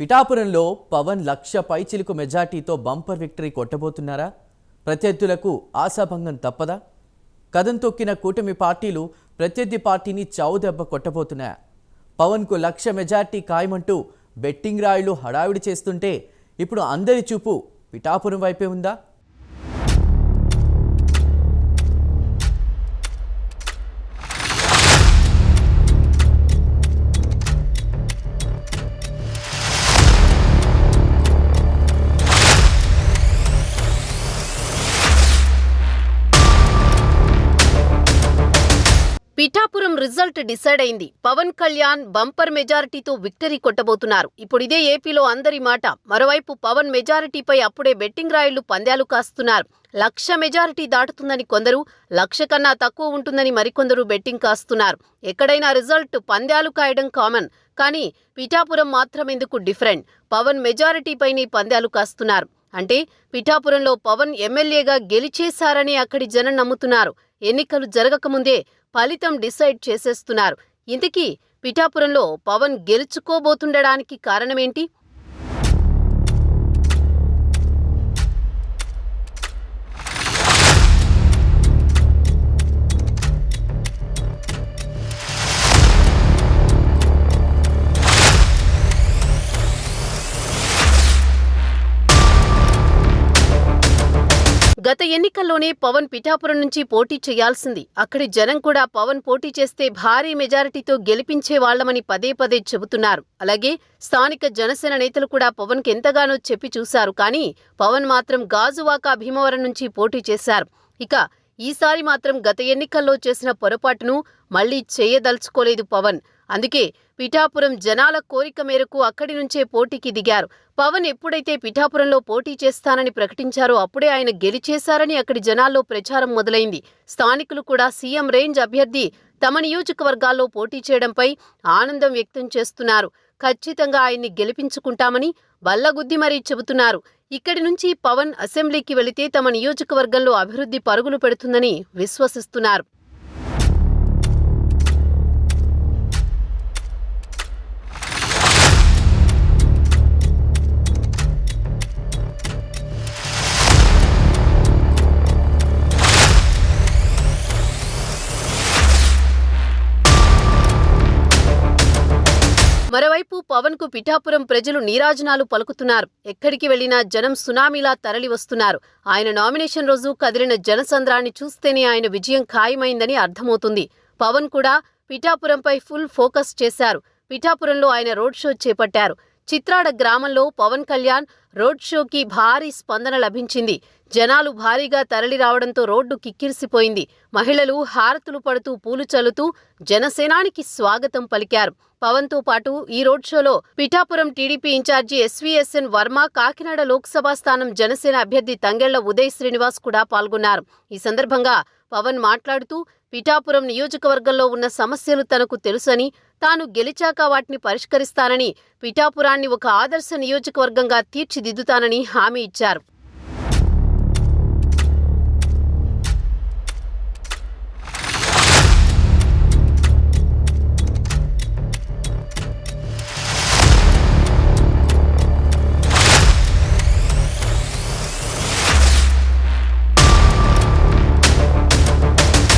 పిఠాపురంలో పవన్ లక్ష పైచిలుకు మెజార్టీతో బంపర్ విక్టరీ కొట్టబోతున్నారా? ప్రత్యర్థులకు ఆశాభంగం తప్పదా? కథం తొక్కిన కూటమి పార్టీలు ప్రత్యర్థి పార్టీని చావుదెబ్బ కొట్టబోతున్నాయా? పవన్కు లక్ష మెజార్టీ ఖాయమంటూ బెట్టింగ్ రాయులు హడావిడి చేస్తుంటే ఇప్పుడు అందరి చూపు పిఠాపురం వైపే ఉందా? పిఠాపురం రిజల్ట్ డిసైడ్ అయింది. పవన్ కళ్యాణ్ బంపర్ మెజారిటీతో విక్టరీ కొట్టబోతున్నారు. ఇప్పుడు ఇదే ఏపీలో అందరి మాట. మరోవైపు పవన్ మెజారిటీపై అప్పుడే బెట్టింగ్ రాయుళ్ళు పందాలు కాస్తున్నారు. లక్ష మెజారిటీ దాటుతుందని కొందరు లక్ష కన్నా తక్కువ ఉంటుందని మరికొందరు బెట్టింగ్ కాస్తున్నారు. ఎక్కడైనా రిజల్ట్ పందాలు కాయడం కామన్. కానీ పిఠాపురం మాత్రం ఎందుకు డిఫరెంట్? పవన్ మెజారిటీపైనే పందాలు కాస్తున్నారు. అంటే పిఠాపురంలో పవన్ ఎమ్మెల్యేగా గెలిచేశారని అక్కడి జనం నమ్ముతున్నారు. ఎన్నికలు జరగకముందే ఫలితం డిసైడ్ చేసేస్తున్నారు. ఇంతకీ పిఠాపురంలో పవన్ గెలుచుకోబోతుండడానికి కారణమేంటి? గత ఎన్నికల్లోనే పవన్ పిఠాపురం నుంచి పోటీ చేయాల్సింది. అక్కడి జనం కూడా పవన్ పోటీ చేస్తే భారీ మెజారిటీతో గెలిపించే వాళ్ళమని పదే పదే చెబుతున్నారు. అలాగే స్థానిక జనసేన నేతలు కూడా పవన్కి ఎంతగానో చెప్పి చూశారు. కానీ పవన్ మాత్రం గాజువాక భీమవరం నుంచి పోటీ చేశారు. ఇక ఈసారి మాత్రం గత ఎన్నికల్లో చేసిన పొరపాటును మళ్ళీ చేయదలుచుకోలేదు పవన్. అందుకే పిఠాపురం జనాల కోరిక మేరకు అక్కడి నుంచే పోటీకి దిగారు. పవన్ ఎప్పుడైతే పిఠాపురంలో పోటీ చేస్తానని ప్రకటించారో అప్పుడే ఆయన గెలిచేశారని అక్కడి జనాల్లో ప్రచారం మొదలైంది. స్థానికులు కూడా సీఎం రేంజ్ అభ్యర్థి తమ నియోజకవర్గాల్లో పోటీ చేయడంపై ఆనందం వ్యక్తం చేస్తున్నారు. ఖచ్చితంగా ఆయన్ని గెలిపించుకుంటామని బల్లగుద్ది మరీ చెబుతున్నారు. ఇక్కడి నుంచి పవన్ అసెంబ్లీకి వెళితే తమ నియోజకవర్గంలో అభివృద్ధి పరుగులు పెడుతుందని విశ్వసిస్తున్నారు. మరోవైపు పవన్కు పిఠాపురం ప్రజలు నీరాజనాలు పలుకుతున్నారు. ఎక్కడికి వెళ్ళినా జనం సునామీలా తరలి వస్తున్నారు ఆయన నామినేషన్ రోజు కదిలిన జనసంద్రాన్ని చూస్తేనే ఆయన విజయం ఖాయమైందని అర్థమవుతుంది. పవన్ కూడా పిఠాపురంపై ఫుల్ ఫోకస్ చేశారు. పిఠాపురంలో ఆయన రోడ్ షో చేపట్టారు. చిత్రాడ గ్రామంలో పవన్ కళ్యాణ్ రోడ్ షోకి భారీ స్పందన లభించింది. జనాలు భారీగా తరలి రావడంతో రోడ్డు కిక్కిరిసిపోయింది. మహిళలు హారతులు పడుతూ పూలు చల్లుతూ జనసేనానికి స్వాగతం పలికారు. పవన్తో పాటు ఈ రోడ్ షోలో Pithapuram TDP incharge SVSN Varma Kakinada Lok Sabha స్థానం జనసేన అభ్యర్థి తంగెళ్ళ ఉదయ్ శ్రీనివాస్ కూడా పాల్గొన్నారు. ఈ సందర్భంగా పవన్ మాట్లాడుతూ పిఠాపురం నియోజకవర్గంలో ఉన్న సమస్యలు తనకు తెలుసని తాను గెలిచాక వాటిని పరిష్కరిస్తానని పిఠాపురాన్ని ఒక ఆదర్శ నియోజకవర్గంగా తీర్చిదిద్దుతానని హామీ ఇచ్చారు.